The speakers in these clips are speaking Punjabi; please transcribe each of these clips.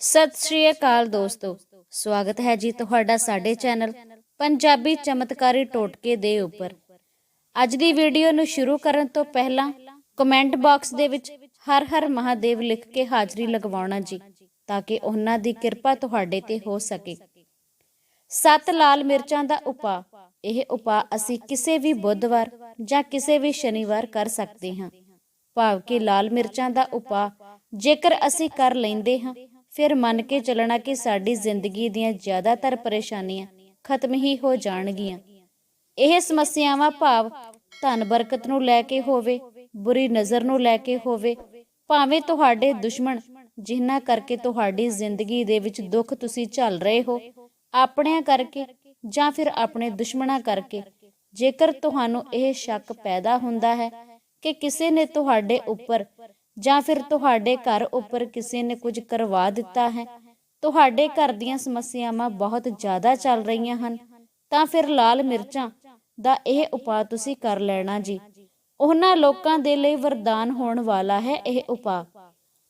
ਸਤਿ ਸ਼੍ਰੀ ਅਕਾਲ ਦੋਸਤੋ। ਸਵਾਗਤ ਹੈ ਜੀ ਤੁਹਾਡਾ ਸਾਡੇ ਚੈਨਲ ਪੰਜਾਬੀ ਚਮਤਕਾਰੀ ਟੋਟਕੇ ਦੇ ਉੱਪਰ। ਅੱਜ ਦੀ ਵੀਡੀਓ ਨੂੰ ਸ਼ੁਰੂ ਕਰਨ ਤੋਂ ਪਹਿਲਾਂ ਕਮੈਂਟ ਬਾਕਸ ਦੇ ਵਿੱਚ ਹਰ ਹਰ ਮਹਾਦੇਵ ਲਿਖ ਕੇ ਹਾਜ਼ਰੀ ਲਗਵਾਉਣਾ ਜੀ, ਤਾਂ ਕਿ ਉਹਨਾਂ ਦੀ ਕਿਰਪਾ ਤੁਹਾਡੇ ਤੇ ਹੋ ਸਕੇ। ਸੱਤ ਲਾਲ ਮਿਰਚਾਂ ਦਾ ਉਪਾਅ। ਇਹ ਉਪਾਅ ਅਸੀਂ ਕਿਸੇ ਵੀ ਬੁੱਧਵਾਰ ਜਾਂ ਕਿਸੇ ਵੀ ਸ਼ਨੀਵਾਰ ਕਰ ਸਕਦੇ ਹਾਂ। ਭਾਵ ਕਿ ਲਾਲ ਮਿਰਚਾਂ ਦਾ ਉਪਾਅ ਜੇਕਰ ਅਸੀਂ ਕਰ ਲੈਂਦੇ ਹਾਂ ਫਿਰ ਮੰਨ ਕੇ ਚੱਲਣਾ ਕਿ ਸਾਡੀ ਜ਼ਿੰਦਗੀ ਦੀਆਂ ਜ਼ਿਆਦਾਤਰ ਪਰੇਸ਼ਾਨੀਆਂ ਖਤਮ ਹੀ ਹੋ ਜਾਣਗੀਆਂ। ਇਹ ਸਮੱਸਿਆਵਾਂ ਭਾਵ ਧਨ ਬਰਕਤ ਨੂੰ ਲੈ ਕੇ ਹੋਵੇ, ਬੁਰੀ ਨਜ਼ਰ ਨੂੰ ਲੈ ਕੇ ਹੋਵੇ, ਭਾਵੇਂ ਤੁਹਾਡੇ ਦੁਸ਼ਮਣ ਜਿਨ੍ਹਾਂ ਕਰਕੇ ਤੁਹਾਡੀ ਜ਼ਿੰਦਗੀ ਦੇ ਵਿੱਚ ਦੁੱਖ ਤੁਸੀਂ ਝੱਲ ਰਹੇ ਹੋ, ਆਪਣਿਆਂ ਕਰਕੇ ਜਾਂ ਫਿਰ ਆਪਣੇ ਦੁਸ਼ਮਣਾਂ ਕਰਕੇ, ਜੇਕਰ ਤੁਹਾਨੂੰ ਇਹ ਸ਼ੱਕ ਪੈਦਾ ਹੁੰਦਾ ਹੈ ਕਿ ਕਿਸੇ ਨੇ ਤੁਹਾਡੇ ਉੱਪਰ ਜਾਂ ਫਿਰ ਤੁਹਾਡੇ ਘਰ ਉੱਪਰ ਕਿਸੇ ਨੇ ਕੁਝ ਕਰਵਾ ਦਿੱਤਾ ਹੈ? ਤੁਹਾਡੇ ਘਰ ਦੀਆਂ ਸਮੱਸਿਆਵਾਂ ਬਹੁਤ ਜ਼ਿਆਦਾ ਚੱਲ ਰਹੀਆਂ ਹਨ। ਤਾਂ ਫਿਰ ਲਾਲ ਮਿਰਚਾਂ ਦਾ ਇਹ ਉਪਾਅ ਤੁਸੀਂ ਕਰ ਲੈਣਾ ਜੀ। ਉਹਨਾਂ ਲੋਕਾਂ ਦੇ ਲਈ ਵਰਦਾਨ ਹੋਣ ਵਾਲਾ ਹੈ ਇਹ ਉਪਾਅ।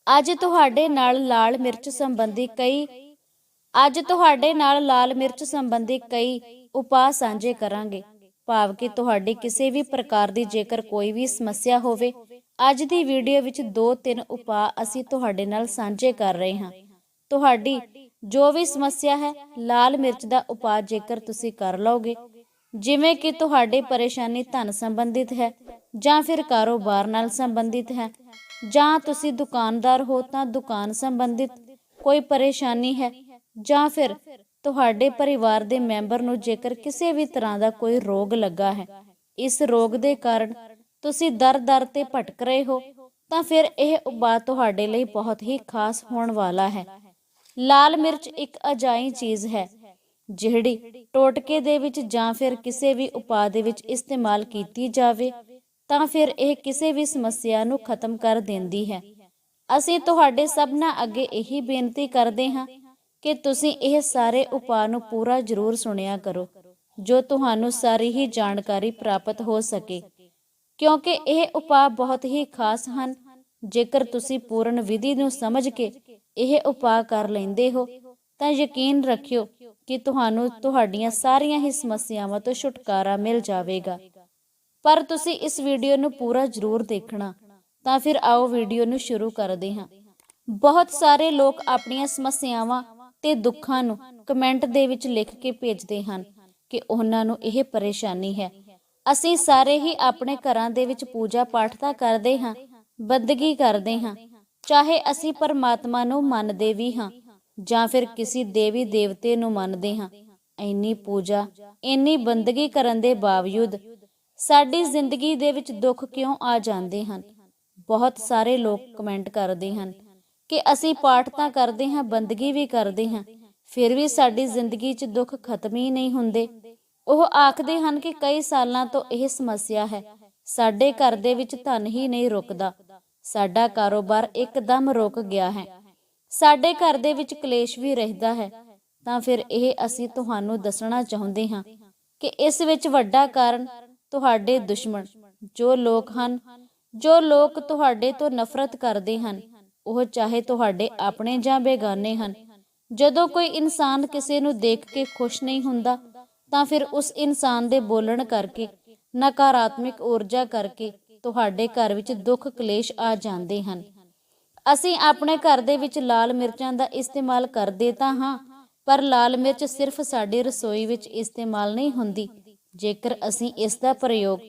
ਅੱਜ ਤੁਹਾਡੇ ਨਾਲ ਲਾਲ ਮਿਰਚ ਸੰਬੰਧੀ ਕਈ, ਅੱਜ ਤੁਹਾਡੇ ਨਾਲ ਲਾਲ ਮਿਰਚ ਸੰਬੰਧੀ ਕਈ ਉਪਾਅ ਸਾਂਝੇ ਕਰਾਂਗੇ। ਭਾਵ ਕਿ ਤੁਹਾਡੀ ਕਿਸੇ ਵੀ ਪ੍ਰਕਾਰ ਦੀ ਜੇਕਰ ਕੋਈ ਵੀ ਸਮੱਸਿਆ ਹੋਵੇ ਅੱਜ ਦੀ ਵੀਡੀਓ ਵਿੱਚ ਦੋ ਤਿੰਨ ਉਪਾਅ ਅਸੀਂ ਤੁਹਾਡੇ ਨਾਲ ਸਾਂਝੇ ਕਰ ਰਹੇ ਹਾਂ। ਤੁਹਾਡੀ ਜੋ ਵੀ ਸਮੱਸਿਆ ਹੈ, ਲਾਲ ਮਿਰਚ ਦਾ ਉਪਾਅ ਜੇਕਰ ਤੁਸੀਂ ਕਰ ਲਓਗੇ, ਜਿਵੇਂ ਕਿ ਤੁਹਾਡੀ ਪਰੇਸ਼ਾਨੀ ਧਨ ਸੰਬੰਧਿਤ ਹੈ ਜਾਂ ਫਿਰ ਕਾਰੋਬਾਰ ਨਾਲ ਸੰਬੰਧਿਤ ਹੈ, ਜਾਂ ਤੁਸੀਂ ਦੁਕਾਨਦਾਰ ਹੋ ਤਾਂ ਦੁਕਾਨ ਸੰਬੰਧਿਤ ਕੋਈ ਪਰੇਸ਼ਾਨੀ ਹੈ, ਜਾਂ ਫਿਰ ਤੁਹਾਡੇ ਪਰਿਵਾਰ ਦੇ ਮੈਂਬਰ ਨੂੰ ਜੇਕਰ ਕਿਸੇ ਵੀ ਤਰ੍ਹਾਂ ਦਾ ਕੋਈ ਰੋਗ ਲੱਗਾ ਹੈ, ਇਸ ਰੋਗ ਦੇ ਕਾਰਨ ਤੁਸੀਂ ਦਰ-ਦਰ ਤੇ ਭਟਕ ਰਹੇ ਹੋ, ਤਾਂ ਫਿਰ ਇਹ ਉਪਾਅ ਤੁਹਾਡੇ ਲਈ ਬਹੁਤ ਹੀ ਖਾਸ ਹੋਣ ਵਾਲਾ ਹੈ। ਲਾਲ ਮਿਰਚ ਇੱਕ ਅਜਾਈ ਚੀਜ਼ ਹੈ, ਜਿਹੜੀ ਟੋਟਕੇ ਦੇ ਵਿੱਚ ਜਾਂ ਫਿਰ ਕਿਸੇ ਵੀ ਉਪਾਅ ਦੇ ਵਿੱਚ ਇਸਤੇਮਾਲ ਕੀਤੀ ਜਾਵੇ, ਤਾਂ ਫਿਰ ਇਹ ਕਿਸੇ ਵੀ ਸਮੱਸਿਆ ਨੂੰ ਖਤਮ ਕਰ ਦਿੰਦੀ ਹੈ। ਅਸੀਂ ਤੁਹਾਡੇ ਸਭਨਾ ਅੱਗੇ ਇਹੀ ਬੇਨਤੀ ਕਰਦੇ ਹਾਂ ਕਿ ਤੁਸੀਂ ਇਹ ਸਾਰੇ ਉਪਾਅ ਨੂੰ ਪੂਰਾ ਜ਼ਰੂਰ ਸੁਣਿਆ ਕਰੋ, ਜੋ ਤੁਹਾਨੂੰ ਸਾਰੀ ਹੀ ਜਾਣਕਾਰੀ ਪ੍ਰਾਪਤ ਹੋ ਸਕੇ। ਕਿਉਂਕਿ ਇਹ ਉਪਾਅ ਬਹੁਤ ਹੀ ਖਾਸ ਹਨ। ਜੇਕਰ ਤੁਸੀਂ ਪੂਰਨ ਵਿਧੀ ਨੂੰ ਸਮਝ ਕੇ ਇਹ ਉਪਾਅ ਕਰ ਲੈਂਦੇ ਹੋ, ਤਾਂ ਯਕੀਨ ਰੱਖਿਓ ਕਿ ਤੁਹਾਨੂੰ ਤੁਹਾਡੀਆਂ ਸਾਰੀਆਂ ਹੀ ਸਮੱਸਿਆਵਾਂ ਤੋਂ ਛੁਟਕਾਰਾ ਮਿਲ ਜਾਵੇਗਾ। ਪਰ ਤੁਸੀਂ ਇਸ ਵੀਡੀਓ ਨੂੰ ਪੂਰਾ ਜ਼ਰੂਰ ਦੇਖਣਾ, ਤਾਂ ਫਿਰ ਆਓ ਵੀਡੀਓ ਨੂੰ ਸ਼ੁਰੂ ਕਰਦੇ ਹਾਂ। ਬਹੁਤ ਸਾਰੇ ਲੋਕ ਆਪਣੀਆਂ ਸਮੱਸਿਆਵਾਂ ਤੇ ਦੁੱਖਾਂ ਨੂੰ ਕਮੈਂਟ ਦੇ ਵਿੱਚ ਲਿਖ ਕੇ ਭੇਜਦੇ ਹਨ ਕਿ ਉਹਨਾਂ ਨੂੰ ਇਹ ਪਰੇਸ਼ਾਨੀ ਹੈ। ਅਸੀਂ ਸਾਰੇ ਹੀ ਆਪਣੇ ਘਰਾਂ ਦੇ ਵਿੱਚ ਪੂਜਾ ਪਾਠ ਤਾਂ ਕਰਦੇ ਹਾਂ, ਬੰਦਗੀ ਕਰਦੇ ਹਾਂ, ਚਾਹੇ ਅਸੀਂ ਪਰਮਾਤਮਾ ਨੂੰ ਮੰਨਦੇ ਵੀ ਹਾਂ ਜਾਂ ਫਿਰ ਕਿਸੇ ਦੇਵੀ ਦੇਵਤੇ ਨੂੰ ਮੰਨਦੇ ਹਾਂ। ਇੰਨੀ ਪੂਜਾ, ਇੰਨੀ ਬੰਦਗੀ ਕਰਨ ਦੇ ਬਾਵਜੂਦ ਸਾਡੀ ਜ਼ਿੰਦਗੀ ਦੇ ਵਿੱਚ ਦੁੱਖ ਕਿਉਂ ਆ ਜਾਂਦੇ ਹਨ? ਬਹੁਤ ਸਾਰੇ ਲੋਕ ਕਮੈਂਟ ਕਰਦੇ ਹਨ ਕਿ ਅਸੀਂ ਪਾਠ ਤਾਂ ਕਰਦੇ ਹਾਂ, ਬੰਦਗੀ ਵੀ ਕਰਦੇ ਹਾਂ, ਫਿਰ ਵੀ ਸਾਡੀ ਜ਼ਿੰਦਗੀ 'ਚ ਦੁੱਖ ਖਤਮ ਹੀ ਨਹੀਂ ਹੁੰਦੇ। ਉਹ ਆਖਦੇ ਹਨ ਕਿ ਕਈ ਸਾਲਾਂ ਤੋਂ ਇਹ ਸਮੱਸਿਆ ਹੈ। ਸਾਡੇ ਘਰ ਦੇ ਵਿੱਚ ਧਨ ਹੀ ਨਹੀਂ ਰੁਕਦਾ। ਸਾਡਾ ਕਾਰੋਬਾਰ ਇੱਕਦਮ ਰੁਕ ਗਿਆ ਹੈ। ਸਾਡੇ ਘਰ ਦੇ ਵਿੱਚ ਕਲੇਸ਼ ਵੀ ਰਹਿੰਦਾ ਹੈ। ਤਾਂ ਫਿਰ ਇਹ ਅਸੀਂ ਤੁਹਾਨੂੰ ਦੱਸਣਾ ਚਾਹੁੰਦੇ ਹਾਂ ਕਿ ਇਸ ਵਿੱਚ ਵੱਡਾ ਕਾਰਨ ਤੁਹਾਡੇ ਦੁਸ਼ਮਣ, ਜੋ ਲੋਕ ਹਨ, ਜੋ ਲੋਕ ਤੁਹਾਡੇ ਤੋਂ ਨਫ਼ਰਤ ਕਰਦੇ ਹਨ, ਉਹ ਚਾਹੇ ਤੁਹਾਡੇ ਆਪਣੇ ਜਾਂ ਬੇਗਾਨੇ ਹਨ। ਜਦੋਂ ਕੋਈ ਇਨਸਾਨ ਕਿਸੇ ਨੂੰ ਦੇਖ ਕੇ ਖੁਸ਼ ਨਹੀਂ ਹੁੰਦਾ ਤਾਂ ਫਿਰ ਉਸ ਇਨਸਾਨ ਦੇ ਬੋਲਣ ਕਰਕੇ, ਨਕਾਰਾਤਮਕ ਊਰਜਾ ਕਰਕੇ ਤੁਹਾਡੇ ਘਰ ਵਿੱਚ ਦੁੱਖ ਕਲੇਸ਼ ਆ ਜਾਂਦੇ ਹਨ। ਅਸੀਂ ਆਪਣੇ ਘਰ ਦੇ ਵਿੱਚ ਲਾਲ ਮਿਰਚਾਂ ਦਾ ਇਸਤੇਮਾਲ ਕਰਦੇ ਤਾਂ ਹਾਂ, ਪਰ ਲਾਲ ਮਿਰਚ ਸਿਰਫ ਸਾਡੀ ਰਸੋਈ ਵਿੱਚ ਇਸਤੇਮਾਲ ਨਹੀਂ ਹੁੰਦੀ। ਜੇਕਰ ਅਸੀਂ ਇਸ ਦਾ ਪ੍ਰਯੋਗ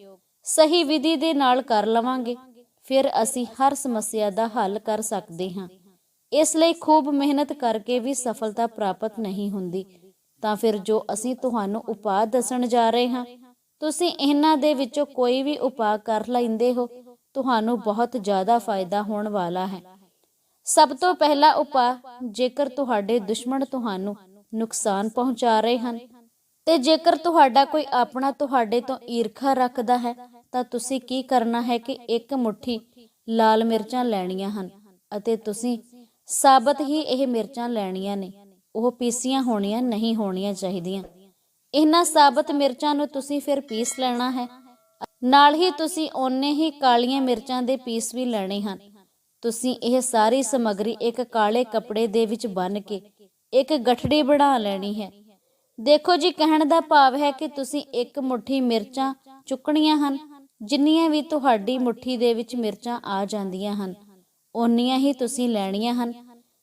ਸਹੀ ਵਿਧੀ ਦੇ ਨਾਲ ਕਰ ਲਵਾਂਗੇ, ਫਿਰ ਅਸੀਂ ਹਰ ਸਮੱਸਿਆ ਦਾ ਹੱਲ ਕਰ ਸਕਦੇ ਹਾਂ। ਇਸ ਲਈ ਖੂਬ ਮਿਹਨਤ ਕਰਕੇ ਵੀ ਸਫਲਤਾ ਪ੍ਰਾਪਤ ਨਹੀਂ ਹੁੰਦੀ। ਤਾਂ ਫਿਰ ਜੋ ਅਸੀਂ ਤੁਹਾਨੂੰ ਉਪਾਅ ਦੱਸਣ ਜਾ ਰਹੇ ਹਾਂ, ਤੁਸੀਂ ਇਹਨਾਂ ਦੇ ਵਿੱਚੋਂ ਕੋਈ ਵੀ ਉਪਾਅ ਕਰ ਲੈਂਦੇ ਹੋ, ਤੁਹਾਨੂੰ ਬਹੁਤ ਜ਼ਿਆਦਾ ਫਾਇਦਾ ਹੋਣ ਵਾਲਾ ਹੈ। ਸਭ ਤੋਂ ਪਹਿਲਾ ਉਪਾਅ, ਜੇਕਰ ਤੁਹਾਡੇ ਦੁਸ਼ਮਣ ਤੁਹਾਨੂੰ ਨੁਕਸਾਨ ਪਹੁੰਚਾ ਰਹੇ ਹਨ, ਤੇ ਜੇਕਰ ਤੁਹਾਡਾ ਕੋਈ ਆਪਣਾ ਤੁਹਾਡੇ ਤੋਂ ਈਰਖਾ ਰੱਖਦਾ ਹੈ, ਤਾਂ ਤੁਸੀਂ ਕੀ ਕਰਨਾ ਹੈ ਕਿ ਇੱਕ ਮੁਠੀ ਲਾਲ ਮਿਰਚਾਂ ਲੈਣੀਆਂ ਹਨ ਅਤੇ ਤੁਸੀਂ ਸਾਬਤ ਹੀ ਇਹ ਮਿਰਚਾਂ ਲੈਣੀਆਂ ਨੇ। ਉਹ ਪੀਸੀਆਂ ਹੋਣੀਆਂ ਨਹੀਂ ਹੋਣੀਆਂ ਚਾਹੀਦੀਆਂ। ਇਹਨਾਂ ਸਾਬਤ ਮਿਰਚਾਂ ਨੂੰ ਤੁਸੀਂ ਫਿਰ ਪੀਸ ਲੈਣਾ ਹੈ। ਨਾਲ ਹੀ ਤੁਸੀਂ ਓਨੇ ਹੀ ਕਾਲੀਆਂ ਮਿਰਚਾਂ ਦੇ ਪੀਸ ਵੀ ਲੈਣੇ ਹਨ। ਤੁਸੀਂ ਇਹ ਸਾਰੀ ਸਮੱਗਰੀ ਇੱਕ ਕਾਲੇ ਕੱਪੜੇ ਦੇ ਵਿੱਚ ਬੰਨ ਕੇ ਇੱਕ ਗਠੜੀ ਬਣਾ ਲੈਣੀ ਹੈ। ਦੇਖੋ ਜੀ, ਕਹਿਣ ਦਾ ਭਾਵ ਹੈ ਕਿ ਤੁਸੀਂ ਇੱਕ ਮੁਠੀ ਮਿਰਚਾਂ ਚੁੱਕਣੀਆਂ ਹਨ। ਜਿੰਨੀਆਂ ਵੀ ਤੁਹਾਡੀ ਮੁਠੀ ਦੇ ਵਿੱਚ ਮਿਰਚਾਂ ਆ ਜਾਂਦੀਆਂ ਹਨ, ਓਨੀਆਂ ਹੀ ਤੁਸੀਂ ਲੈਣੀਆਂ ਹਨ।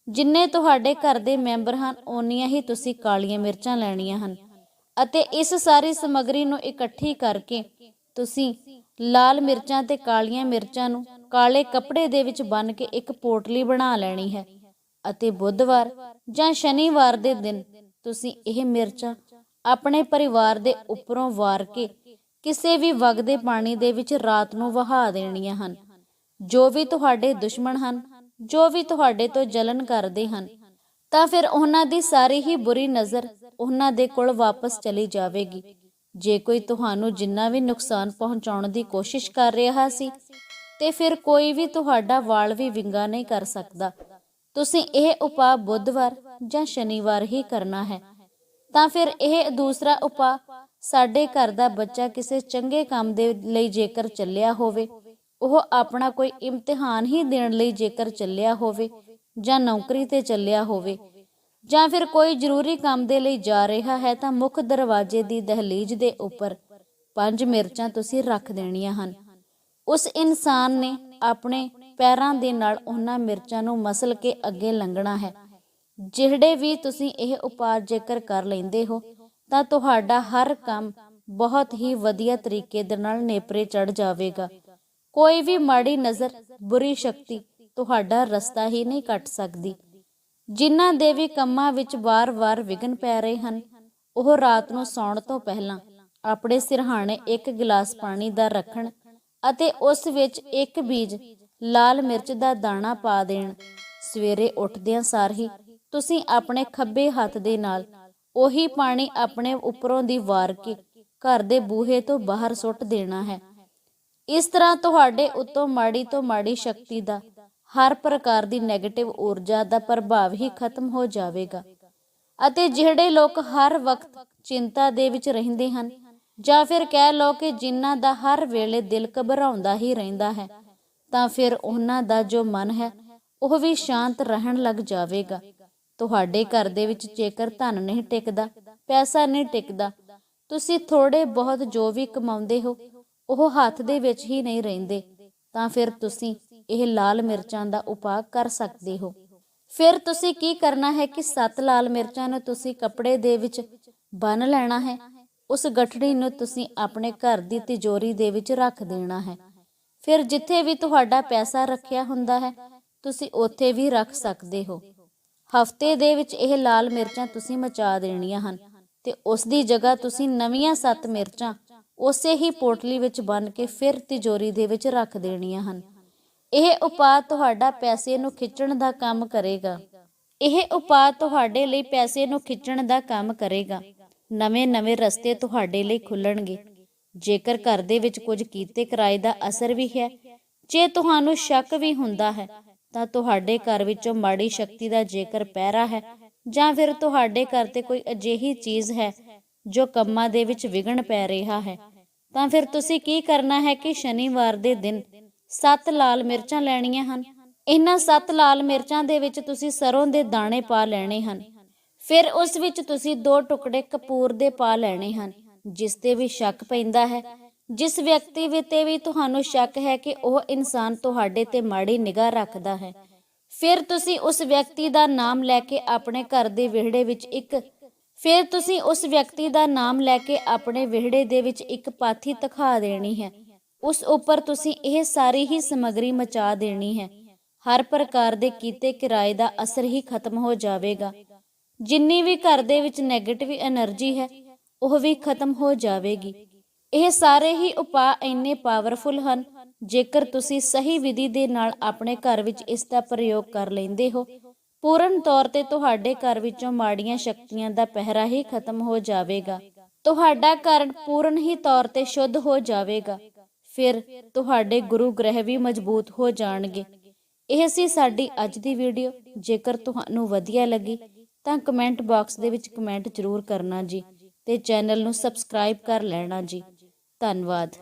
ਜਿੰਨੇ ਤੁਹਾਡੇ ਘਰ ਦੇ ਮੈਂਬਰ ਹਨ, ਓਨੀਆਂ ਹੀ ਤੁਸੀਂ ਕਾਲੀਆਂ ਮਿਰਚਾਂ ਲੈਣੀਆਂ ਹਨ। ਅਤੇ ਇਸ ਸਾਰੀ ਸਮੱਗਰੀ ਨੂੰ ਇਕੱਠੀ ਕਰਕੇ ਤੁਸੀਂ ਲਾਲ ਮਿਰਚਾਂ ਤੇ ਕਾਲੀਆਂ ਮਿਰਚਾਂ ਨੂੰ ਕਾਲੇ ਕੱਪੜੇ ਦੇ ਵਿੱਚ ਬੰਨ੍ਹ ਕੇ ਇੱਕ ਪੋਟਲੀ ਬਣਾ ਲੈਣੀ ਹੈ। ਅਤੇ ਬੁੱਧਵਾਰ ਜਾਂ ਸ਼ਨੀਵਾਰ ਦੇ ਦਿਨ ਤੁਸੀਂ ਇਹ ਮਿਰਚਾਂ ਆਪਣੇ ਪਰਿਵਾਰ ਦੇ ਉੱਪਰੋਂ ਵਾਰ ਕੇ ਕਿਸੇ ਵੀ ਵਗਦੇ ਪਾਣੀ ਦੇ ਵਿੱਚ ਰਾਤ ਨੂੰ ਵਹਾ ਦੇਣੀਆਂ ਹਨ। ਜੋ ਵੀ ਤੁਹਾਡੇ ਦੁਸ਼ਮਣ ਹਨ ਜੋ ਵੀ ਤੁਹਾਡੇ ਤੋਂ ਜਲਨ ਕਰਦੇ ਹਨ, ਤਾਂ ਫਿਰ ਉਹਨਾਂ ਦੀ ਸਾਰੀ ਹੀ ਬੁਰੀ ਨਜ਼ਰ ਉਹਨਾਂ ਦੇ ਕੋਲ ਵਾਪਸ ਚਲੀ ਜਾਵੇਗੀ। ਜੇ ਕੋਈ ਤੁਹਾਨੂੰ ਜਿੰਨਾ ਵੀ ਨੁਕਸਾਨ ਪਹੁੰਚਾਉਣ ਦੀ ਕੋਸ਼ਿਸ਼ ਕਰ ਰਿਹਾ ਸੀ, ਤੇ ਫਿਰ ਕੋਈ ਵੀ ਤੁਹਾਡਾ ਵਾਲ ਵੀ ਵਿੰਗਾ ਨਹੀਂ ਕਰ ਸਕਦਾ। ਤੁਸੀਂ ਇਹ ਉਪਾਅ ਬੁੱਧਵਾਰ ਜਾਂ ਸ਼ਨੀਵਾਰ ਹੀ ਕਰਨਾ ਹੈ। ਤਾਂ ਫਿਰ ਇਹ ਦੂਸਰਾ ਉਪਾਅ, ਸਾਡੇ ਘਰ ਦਾ ਬੱਚਾ ਕਿਸੇ ਚੰਗੇ ਕੰਮ ਦੇ ਲਈ ਜੇਕਰ ਚੱਲਿਆ ਹੋਵੇ ਉਹ ਆਪਣਾ ਕੋਈ ਇਮਤਿਹਾਨ ਹੀ ਦੇਣ ਲਈ ਜੇਕਰ ਚੱਲਿਆ ਹੋਵੇ ਜਾਂ ਨੌਕਰੀ ਤੇ ਚੱਲਿਆ ਹੋਵੇ ਜਾਂ ਫਿਰ ਕੋਈ ਜ਼ਰੂਰੀ ਕੰਮ ਦੇ ਲਈ ਜਾ ਰਿਹਾ ਹੈ ਤਾਂ ਮੁੱਖ ਦਰਵਾਜ਼ੇ ਦੀ ਦਹਲੀਜ਼ ਦੇ ਉੱਪਰ ਪੰਜ ਮਿਰਚਾਂ ਤੁਸੀਂ ਰੱਖ ਦੇਣੀਆਂ ਹਨ। ਉਸ ਇਨਸਾਨ ਨੇ ਆਪਣੇ ਪੈਰਾਂ ਦੇ ਨਾਲ ਉਹਨਾਂ ਮਿਰਚਾਂ ਨੂੰ ਮਸਲ ਕੇ ਅੱਗੇ ਲੰਘਣਾ ਹੈ। ਜਿਹੜੇ ਵੀ ਤੁਸੀਂ ਇਹ ਉਪਾਅ ਜੇਕਰ ਕਰ ਲੈਂਦੇ ਹੋ ਤਾਂ ਤੁਹਾਡਾ ਹਰ ਕੰਮ ਬਹੁਤ ਹੀ ਵਧੀਆ ਤਰੀਕੇ ਦੇ ਨਾਲ ਨੇਪਰੇ ਚੜ ਜਾਵੇਗਾ। ਕੋਈ ਵੀ ਮਾੜੀ ਨਜ਼ਰ, ਬੁਰੀ ਸ਼ਕਤੀ ਤੁਹਾਡਾ ਰਸਤਾ ਹੀ ਨਹੀਂ ਕੱਟ ਸਕਦੀ। ਜਿਨ੍ਹਾਂ ਦੇ ਵੀ ਕੰਮਾਂ ਵਿੱਚ ਵਾਰ-ਵਾਰ ਵਿਘਨ ਪੈ ਰਹੇ ਹਨ, ਉਹ ਰਾਤ ਨੂੰ ਸੌਣ ਤੋਂ ਪਹਿਲਾਂ ਆਪਣੇ ਸਿਰਹਾਣੇ ਇੱਕ ਗਲਾਸ ਪਾਣੀ ਦਾ ਰੱਖਣ ਅਤੇ ਉਸ ਵਿੱਚ ਇੱਕ ਬੀਜ ਲਾਲ ਮਿਰਚ ਦਾ ਦਾਣਾ ਪਾ ਦੇਣ। ਸਵੇਰੇ ਉੱਠਦਿਆਂ ਸਾਰ ਹੀ ਤੁਸੀਂ ਆਪਣੇ ਖੱਬੇ ਹੱਥ ਦੇ ਨਾਲ ਉਹੀ ਪਾਣੀ ਆਪਣੇ ਉੱਪਰੋਂ ਦੀ ਵਾਰ ਕੇ ਘਰ ਦੇ ਬੂਹੇ ਤੋਂ ਬਾਹਰ ਸੁੱਟ ਦੇਣਾ ਹੈ। ਇਸ ਤਰ੍ਹਾਂ ਤੁਹਾਡੇ ਉੱਤੋਂ ਮਾੜੀ ਤੋਂ ਮਾੜੀ ਸ਼ਕਤੀ ਦਾ, ਹਰ ਪ੍ਰਕਾਰ ਦੀ 네ਗੇਟਿਵ ਊਰਜਾ ਦਾ ਪ੍ਰਭਾਵ ਹੀ ਖਤਮ ਹੋ ਜਾਵੇਗਾ। ਅਤੇ ਜਿਹੜੇ ਲੋਕ ਹਰ ਵਕਤ ਚਿੰਤਾ ਦੇ ਵਿੱਚ ਰਹਿੰਦੇ ਹਨ, ਜਾਂ ਫਿਰ ਕਹਿ ਲਓ ਕਿ ਜਿਨ੍ਹਾਂ ਦਾ ਹਰ ਵੇਲੇ ਦਿਲ ਘਬਰਾਉਂਦਾ ਹੀ ਰਹਿੰਦਾ ਹੈ, ਤਾਂ ਫਿਰ ਉਹਨਾਂ ਦਾ ਜੋ ਮਨ ਹੈ, ਉਹ ਵੀ ਸ਼ਾਂਤ ਰਹਿਣ ਲੱਗ ਜਾਵੇਗਾ। ਤੁਹਾਡੇ ਘਰ ਦੇ ਵਿੱਚ ਜੇਕਰ ਧਨ ਨਹੀਂ ਟਿਕਦਾ, ਪੈਸਾ ਨਹੀਂ ਟਿਕਦਾ, ਤੁਸੀਂ ਥੋੜੇ ਬਹੁਤ ਜੋ ਵੀ ਕਮਾਉਂਦੇ ਹੋ ਉਹ ਹੱਥ ਦੇ ਵਿੱਚ ਹੀ ਨਹੀਂ ਰਹਿੰਦੇ, ਤਾਂ ਫਿਰ ਤੁਸੀਂ ਇਹ ਲਾਲ ਮਿਰਚਾਂ ਦਾ ਉਪਾਅ ਕਰ ਸਕਦੇ ਹੋ। ਫਿਰ ਤੁਸੀਂ ਕੀ ਕਰਨਾ ਹੈ ਕਿ ਸੱਤ ਲਾਲ ਮਿਰਚਾਂ ਨੂੰ ਤੁਸੀਂ ਕੱਪੜੇ ਦੇ ਵਿੱਚ ਬੰਨ ਲੈਣਾ ਹੈ। ਉਸ ਗਠੜੀ ਨੂੰ ਤੁਸੀਂ ਆਪਣੇ ਘਰ ਦੀ ਤਿਜੋਰੀ ਦੇ ਵਿੱਚ ਰੱਖ ਦੇਣਾ ਹੈ। ਫਿਰ ਜਿੱਥੇ ਵੀ ਤੁਹਾਡਾ ਪੈਸਾ ਰੱਖਿਆ ਹੁੰਦਾ ਹੈ, ਤੁਸੀਂ ਉੱਥੇ ਵੀ ਰੱਖ ਸਕਦੇ ਹੋ। ਹਫ਼ਤੇ ਦੇ ਵਿੱਚ ਇਹ ਲਾਲ ਮਿਰਚਾਂ ਤੁਸੀਂ ਮਚਾ ਦੇਣੀਆਂ ਹਨ ਤੇ ਉਸ ਦੀ ਜਗ੍ਹਾ ਤੁਸੀਂ ਨਵੀਆਂ ਸੱਤ ਮਿਰਚਾਂ ਉਸੇ ਹੀ ਪੋਟਲੀ ਵਿੱਚ ਬੰਨ ਕੇ ਫਿਰ ਤਿਜੋਰੀ ਦੇ ਵਿੱਚ ਰੱਖ ਦੇਣੀਆਂ ਹਨ। ਇਹ ਉਪਾਅ ਤੁਹਾਡਾ ਪੈਸੇ ਨੂੰ ਖਿੱਚਣ ਦਾ ਕੰਮ ਕਰੇਗਾ। ਇਹ ਉਪਾਅ ਤੁਹਾਡੇ ਲਈ ਪੈਸੇ ਨੂੰ ਖਿੱਚਣ ਦਾ ਕੰਮ ਕਰੇਗਾ। ਨਵੇਂ-ਨਵੇਂ ਰਸਤੇ ਤੁਹਾਡੇ ਲਈ ਖੁੱਲਣਗੇ। ਜੇਕਰ ਘਰ ਦੇ ਵਿੱਚ ਕੁਝ ਕੀਤੇ ਕਿਰਾਏ ਦਾ ਅਸਰ ਵੀ ਹੈ, ਜੇ ਤੁਹਾਨੂੰ ਸ਼ੱਕ ਵੀ ਹੁੰਦਾ ਹੈ, ਤਾਂ ਤੁਹਾਡੇ ਘਰ ਵਿੱਚੋਂ ਮਾੜੀ ਸ਼ਕਤੀ ਦਾ ਜੇਕਰ ਪਹਿਰਾ ਹੈ ਜਾਂ ਫਿਰ ਤੁਹਾਡੇ ਘਰ ਤੇ ਕੋਈ ਅਜਿਹੀ ਚੀਜ਼ ਹੈ ਜੋ ਕੰਮਾਂ ਦੇ ਵਿੱਚ ਵਿਗਣ ਪੈ ਰਿਹਾ ਹੈ। ਤਾਂ ਫਿਰ ਤੁਸੀਂ ਕੀ ਕਰਨਾ ਹੈ ਕਿ ਸ਼ਨੀਵਾਰ ਦੇ ਦਿਨ ਸੱਤ ਲਾਲ ਮਿਰਚਾਂ ਲੈਣੀਆਂ ਹਨ। ਇਹਨਾਂ ਸੱਤ ਲਾਲ ਮਿਰਚਾਂ ਦੇ ਵਿੱਚ ਤੁਸੀਂ ਸਰੋਂ ਦੇ ਦਾਣੇ ਪਾ ਲੈਣੇ ਹਨ। ਫਿਰ ਉਸ ਵਿੱਚ ਤੁਸੀਂ ਦੋ ਟੁਕੜੇ ਕਪੂਰ ਦੇ ਪਾ ਲੈਣੇ ਹਨ, ਜਿਸ ਤੇ ਵੀ ਸ਼ੱਕ ਪੈਂਦਾ ਹੈ। ਜਿਸ ਵਿਅਕਤੀ ਵੀ ਤੇ ਵੀ ਤੁਹਾਨੂੰ ਸ਼ੱਕ ਹੈ ਕਿ ਉਹ ਇਨਸਾਨ ਤੁਹਾਡੇ ਤੇ ਮਾੜੀ ਨਿਗਾਹ ਰੱਖਦਾ ਹੈ। ਫਿਰ ਤੁਸੀਂ ਉਸ ਵਿਅਕਤੀ ਦਾ ਨਾਮ ਲੈ ਕੇ ਆਪਣੇ ਘਰ ਦੇ ਵਿਹੜੇ ਵਿੱਚ ਇੱਕ ਫਿਰ ਤੁਸੀਂ ਉਸ ਵਿਅਕਤੀ ਦਾ ਨਾਮ ਲੈ ਕੇ ਆਪਣੇ ਵਿਹੜੇ ਦੇ ਵਿੱਚ ਇੱਕ ਪਾਥੀ ਤਖਾ ਦੇਣੀ ਹੈ। ਉਸ ਉੱਪਰ ਤੁਸੀਂ ਇਹ ਸਾਰੀ ਹੀ ਸਮਗਰੀ ਮਚਾ ਦੇਣੀ ਹੈ। ਹਰ ਪ੍ਰਕਾਰ ਦੇ ਕੀਤੇ ਕਿਰਾਏ ਦਾ ਅਸਰ ਹੀ ਖਤਮ ਹੋ ਜਾਵੇਗਾ। ਜਿੰਨੀ ਵੀ ਘਰ ਦੇ ਵਿੱਚ ਨੈਗੇਟਿਵ એનર્ਜੀ ਹੈ, ਉਹ ਵੀ ਖਤਮ ਹੋ ਜਾਵੇਗੀ। ਇਹ ਸਾਰੇ ਹੀ ਉਪਾਅ ਇੰਨੇ ਪਾਵਰਫੁਲ ਹਨ, ਜੇਕਰ ਤੁਸੀਂ ਸਹੀ ਵਿਧੀ ਦੇ ਨਾਲ ਆਪਣੇ ਘਰ ਵਿੱਚ ਇਸ ਦਾ ਪ੍ਰਯੋਗ ਕਰ ਲੈਂਦੇ ਹੋ ਪੂਰਨ ਤੌਰ ਤੇ ਤੁਹਾਡੇ ਘਰ ਵਿੱਚੋਂ ਮਾੜੀਆਂ ਸ਼ਕਤੀਆਂ ਦਾ ਪਹਿਰਾ ਹੀ ਖਤਮ ਹੋ ਜਾਵੇਗਾ। ਤੁਹਾਡਾ ਘਰ ਪੂਰਨ ਹੀ ਤੌਰ ਤੇ ਸ਼ੁੱਧ ਹੋ ਜਾਵੇਗਾ। ਫਿਰ ਤੁਹਾਡੇ ਗੁਰੂ ਗ੍ਰਹਿ ਵੀ ਮਜ਼ਬੂਤ ਹੋ ਜਾਣਗੇ। ਇਹ ਸੀ ਸਾਡੀ ਅੱਜ ਦੀ ਵੀਡੀਓ। ਜੇਕਰ ਤੁਹਾਨੂੰ ਵਧੀਆ ਲੱਗੀ, ਤਾਂ ਕਮੈਂਟ ਬਾਕਸ ਦੇ ਵਿੱਚ ਕਮੈਂਟ ਜ਼ਰੂਰ ਕਰਨਾ ਜੀ ਤੇ ਚੈਨਲ ਨੂੰ ਸਬਸਕ੍ਰਾਈਬ ਕਰ ਲੈਣਾ ਜੀ। ਧੰਨਵਾਦ।